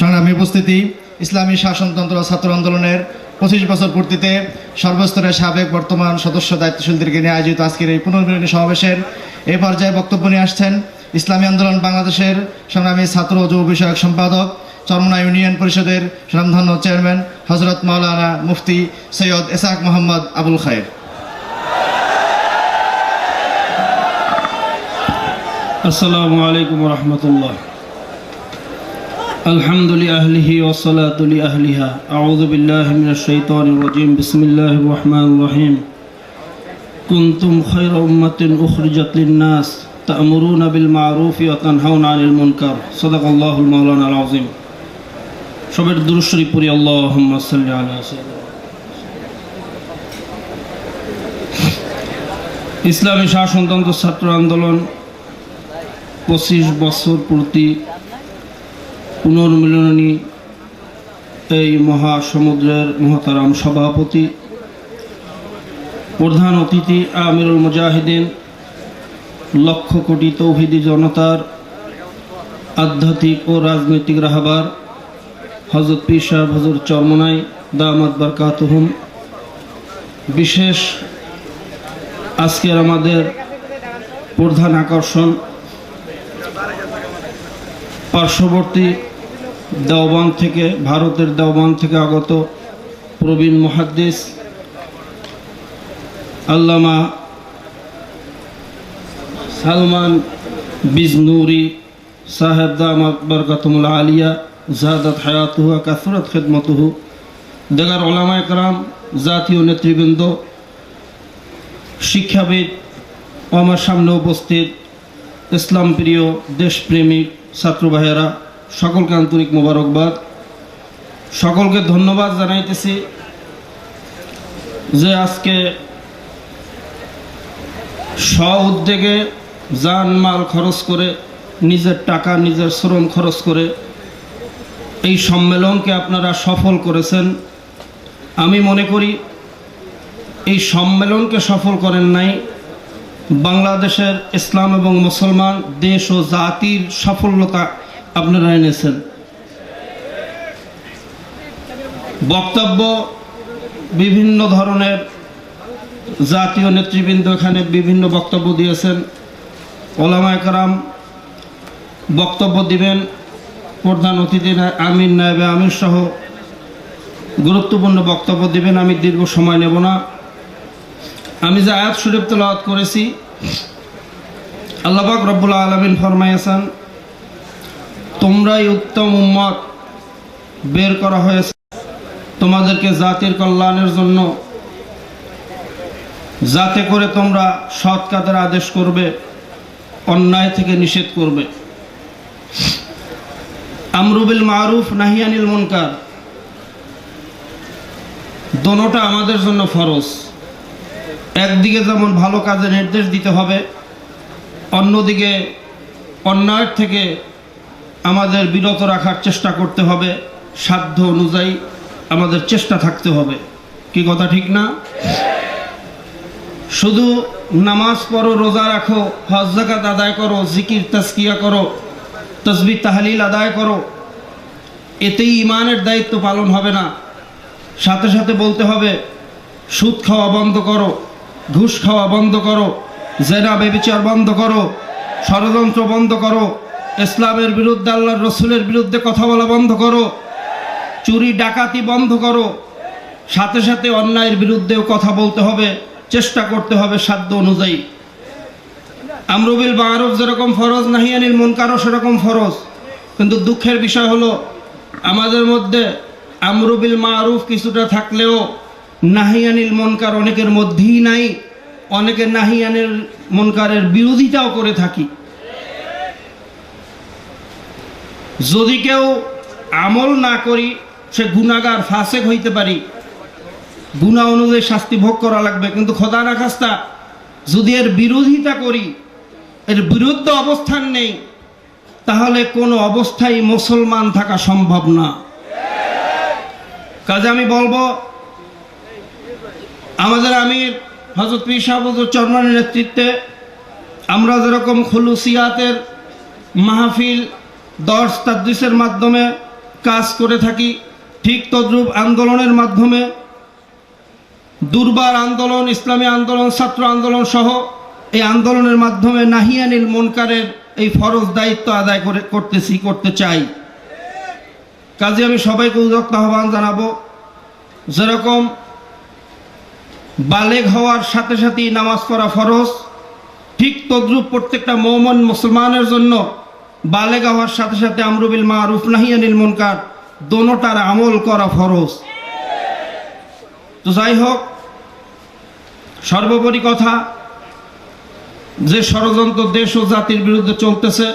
সংগ্রামী উপস্থিতি, ইসলামী শাসনতন্ত্র ছাত্র আন্দোলনের পঁচিশ বছর পূর্তিতে সর্বস্তরের সাবেক বর্তমান সদস্য দায়িত্বশীলদেরকে নিয়ে আয়োজিত আজকের এই পুনর্মিলনী সমাবেশের এ পর্যায়ে বক্তব্য নিয়ে আসছেন ইসলামী আন্দোলন বাংলাদেশের সংগ্রামী ছাত্র যুব বিষয়ক সম্পাদক, চরমনা ইউনিয়ন পরিষদের সুনামধন্য চেয়ারম্যান হজরত মাওলানা মুফতি সৈয়দ এসাক মোহাম্মদ আবুল খায়ের। আসসালামু আলাইকুম রহমতুল্লাহ। الحمد لأهله والصلاة لأهلها أعوذ بالله من الشيطان الرجيم بسم الله الرحمن الرحيم كنتم خير أمة أخرجت للناس تأمرون بالمعروف وتنهون عن المنكر صدق الله المولانا العظيم সবের দুরুশ্বরী পুরি আল্লাহুম্মা সাল্লি আলা সাইয়্যিদিনা ইসলামী শাসনতন্ত্র ছাত্র আন্দোলন পঁচিশ বছর পূর্তি পুনর্মিলনী এই মহাসমুদ্রের মহাতারাম সভাপতি, প্রধান অতিথি আমিরুল মুজাহিদিন, লক্ষ কোটি তৌহিদি জনতার আধ্যাত্মিক ও রাজনৈতিক রাহাবার হজরত পীর সাহেব হজরত চরমনাই, দামাত বারকাতহুম। বিশেষ আজকের আমাদের প্রধান আকর্ষণ, পার্শ্ববর্তী দেওবান থেকে, ভারতের দেওবান থেকে আগত প্রবীণ মহাদ্দিস আল্লামা সালমান বিজনুরি, সাহেব দামাত বরকাতমুল আলিয়া জাহাদাত হায়াতুহু কাসরত খেদমতুহু, দেগার ওলামা একরাম জাতীয় নেতৃবৃন্দ, শিক্ষাবিদ, আমার সামনে উপস্থিত ইসলাম প্রিয় দেশপ্রেমিক ছাত্র ভাইয়েরা সকলকে আন্তরিক মোবারকবাদ। সকলকে ধন্যবাদ জানাইতেছি যে আজকে স্ব উদ্যোগে যান মাল খরচ করে, নিজের টাকা, নিজের শ্রম খরচ করে এই সম্মেলনকে আপনারা সফল করেছেন। আমি মনে করি এই সম্মেলনকে সফল করেন নাই বাংলাদেশের ইসলাম এবং মুসলমান দেশ ও জাতির সাফল্যতা আপনারা এনেছেন। বক্তব্য বিভিন্ন ধরনের জাতীয় নেতৃবৃন্দ এখানে বিভিন্ন বক্তব্য দিয়েছেন। ওলামা একরাম বক্তব্য দিবেন প্রধান অতিথি আমির নায়বে আমির সহ। গুরুত্বপূর্ণ বক্তব্য দিবেন, আমি দীর্ঘ সময় নেব না। আমি যে আয়াত শরীফ তেলাওয়াত করেছি আল্লাহবাক রব্বুল আলমিন ফরমাইয়াছেন তোমরাই উত্তম উম্মত বের করা হয়েছে। তোমাদেরকে জাতির কল্যাণের জন্য যাতে করে তোমরা সৎ কাজের আদেশ করবে, অন্যায় থেকে নিষেধ করবে। আমরুবিল মারুফ নাহিয়ানিল মুনকার। দোনোটা আমাদের জন্য ফরজ। একদিকে যেমন ভালো কাজে নির্দেশ দিতে হবে, অন্যদিকে অন্যায়ের থেকে আমাদের বিরত রাখার চেষ্টা করতে হবে, সাধ্য অনুযায়ী আমাদের চেষ্টা থাকতে হবে। কি কথা ঠিক না? শুধু নামাজ পড়ো, রোজা রাখো, হজ জাকাত আদায় করো, জিকির তাস্কিয়া করো তসবি তাহলিল আদায় করো, এতেই ইমানের দায়িত্ব পালন হবে না। সাথে সাথে বলতে হবে, সুদ খাওয়া বন্ধ করো, ঘুষ খাওয়া বন্ধ করো, জেনা, বেবিচার বন্ধ করো, ষড়যন্ত্র বন্ধ করো ইসলামের বিরুদ্ধে, আল্লাহর রসুলের বিরুদ্ধে কথা বলা বন্ধ করো। চুরি, ডাকাতি বন্ধ করো। সাথে সাথে অন্যায়ের বিরুদ্ধেও কথা বলতে হবে, চেষ্টা করতে হবে সাধ্য অনুযায়ী। আমরুবিল মারুফ যেরকম ফরজ, নাহিয়ানিল মুনকারও সেরকম ফরজ। কিন্তু দুঃখের বিষয় হলো, আমাদের মধ্যে আমরুবিল মারুফ কিছুটা থাকলেও নাহিয়ানিল মনকার অনেকের মধ্যেই নাই। অনেকে নাহিয়ানিল মনকারের বিরোধিতাও করে থাকি। যদি কেউ আমল না করি, সে গুণাগার ফাসেক হইতে পারি। গুণা অনুযায়ী শাস্তি ভোগ করা লাগবে। কিন্তু খোদা না খাস্তা, যদি এর বিরোধিতা করি, এর বিরুদ্ধে অবস্থান নেই, তাহলে কোনো অবস্থায় মুসলমান থাকা সম্ভব না। কাজে আমি বলব, আমাদের আমির হজরত পীর চরমানের নেতৃত্বে আমরা যেরকম খুলুসিয়াতের মাহফিল দর্শ তাদ্দিসের মাধ্যমে কাজ করে থাকি। ঠিক তদ্রূপ আন্দোলনের মাধ্যমে দুর্বার আন্দোলন, ইসলামী আন্দোলন, ছাত্র আন্দোলন সহ এই আন্দোলনের মাধ্যমে নাহিয়ানিল মুনকারের এই ফরজ দায়িত্ব আদায় করে করতেছি, করতে চাই। কাজে আমি সবাইকে উদক্ত আহ্বান জানাব, যেরকম বালেগ হওয়ার সাথে সাথেই নামাজ পড়া ফরজ, ঠিক তদ্রূপ প্রত্যেকটা মৌমন মুসলমানের জন্য বালেগ হওয়ার সাথে সাথে আমরুবিল মা রুফনাহিয়ানিল মুনকার, দোনোটার আমল করা ফরজ। তো যাই হোক, সর্বোপরি কথা, যে ষড়যন্ত্র দেশ ও জাতির বিরুদ্ধে চলতেছে,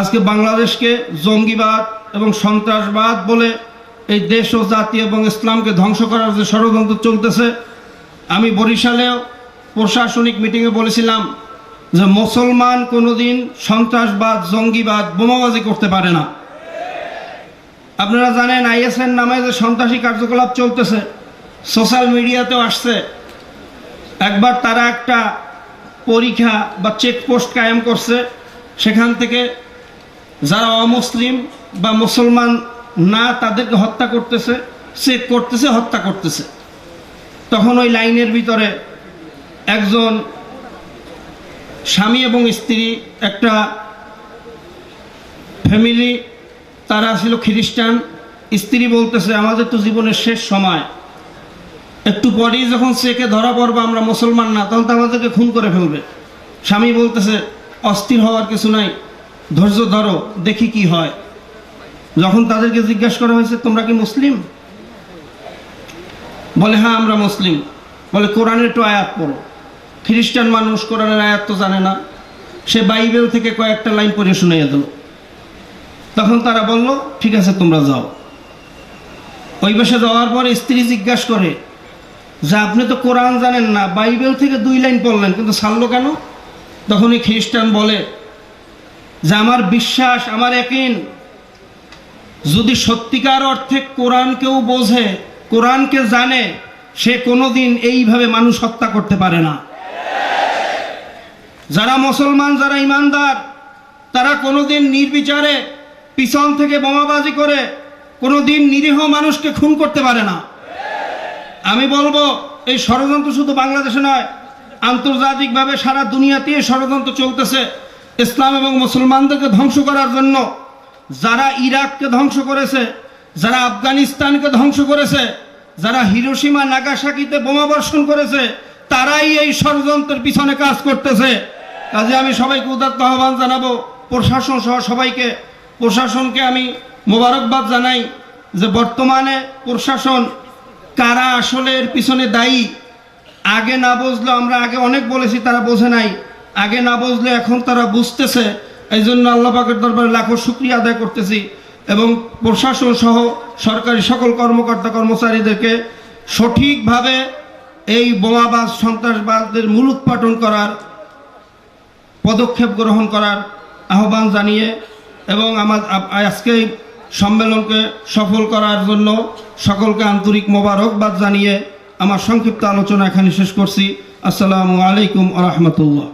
আজকে বাংলাদেশকে জঙ্গিবাদ এবং সন্ত্রাসবাদ বলে এই দেশ ও জাতি এবং ইসলামকে ধ্বংস করার যে ষড়যন্ত্র চলতেছে, আমি বরিশালেও প্রশাসনিক মিটিংয়ে বলেছিলাম যে মুসলমান কোনোদিন সন্ত্রাসবাদ, জঙ্গিবাদ, বোমাবাজি করতে পারে না। আপনারা জানেন আইএসএন নামে যে সন্ত্রাসী কার্যকলাপ চলতেছে, সোশ্যাল মিডিয়াতেও আসছে। একবার তারা একটা পরীক্ষা বা চেকপোস্ট কায়েম করছে, সেখান থেকে যারা অমুসলিম বা মুসলমান না, তাদেরকে হত্যা করতেছে, চেক করতেছে, হত্যা করতেছে। তখন ওই লাইনের ভিতরে একজন স্বামী এবং স্ত্রী, একটা ফ্যামিলি তারা ছিল খ্রিস্টান। স্ত্রী বলতেছে, আমাদের তো জীবনের শেষ সময়। একটু পরেই যখন চেকে ধরা পড়ব, আমরা মুসলমান না, তখন তো আমাদেরকে খুন করে ফেলবে। স্বামী বলতেছে, অস্থির হওয়ার কিছু নাই, ধৈর্য ধরো, দেখি কি হয়। যখন তাদেরকে জিজ্ঞাসা করা হয়েছে, তোমরা কি মুসলিম? বলে হ্যাঁ আমরা মুসলিম। বলে, কোরআনের একটু আয়াত পড়ো। খ্রিস্টান মানুষ কোরআনের আয়াত জানে না। সে বাইবেল থেকে কয়েকটা লাইন পড়ে শুনিয়ে দিল। তখন তারা বলল, ঠিক আছে, তোমরা যাও। ওই বসে যাওয়ার পরে স্ত্রী জিজ্ঞাসা করে, যে আপনি তো কোরআন জানেন না, বাইবেল থেকে দুই লাইন পড়লেন, কিন্তু ছাড়লো কেন? তখন এই খ্রিস্টান বলে, যে আমার বিশ্বাস, আমার একিন যদি সত্যিকার অর্থে কোরআন কেউ বোঝে কোরআনকে জানে, সে কোনোদিন এইভাবে মানুষ হত্যা করতে পারে না। যারা মুসলমান, যারা ইমানদার, তারা কোনোদিন নির্বিচারে পিছন থেকে বোমাবাজি করে কোনোদিন নিরীহ মানুষকে খুন করতে পারে না। আমি বলব, এই ষড়যন্ত্র শুধু বাংলাদেশে নয়, আন্তর্জাতিকভাবে সারা দুনিয়াতে এই ষড়যন্ত্র চলতেছে। ইসলাম এবং মুসলমানদেরকে ধ্বংস করার জন্য যারা ইরাককে ধ্বংস করেছে, যারা আফগানিস্তানকে ধ্বংস করেছে, যারা হিরোসীমা নাগাসাকিতে বোমাবর্ষণ করেছে, তারাই এই ষড়যন্ত্রের পিছনে কাজ করতেছে। কাজে আমি সবাইকে উদাত্ত আহ্বান জানাব। প্রশাসন সহ সবাইকে। প্রশাসনকে আমি মোবারকবাদ জানাই যে বর্তমানে প্রশাসন কারা আসলে এর পিছনে দায়ী। আগে না বুঝলো আমরা আগে অনেক বলেছি, তারা বোঝে নাই। আগে না বুঝলে এখন তারা বুঝতেছে। এই জন্য আল্লাহ পাকের দরবারে লাখো শুক্রিয়া আদায় করতেছি এবং প্রশাসন সহ সরকারি সকল কর্মকর্তা কর্মচারীদেরকে সঠিকভাবে এই বোমাবাজ সন্ত্রাসবাদের মূলোৎপাটন করার পদক্ষেপ গ্রহণ করার আহ্বান জানিয়ে এবং আমার আজকে সম্মেলনকে সফল করার জন্য সকলকে আন্তরিক মোবারকবাদ জানিয়ে আমার সংক্ষিপ্ত আলোচনা এখানে শেষ করছি। আসসালামু আলাইকুম আ রহমতুল্লাহ।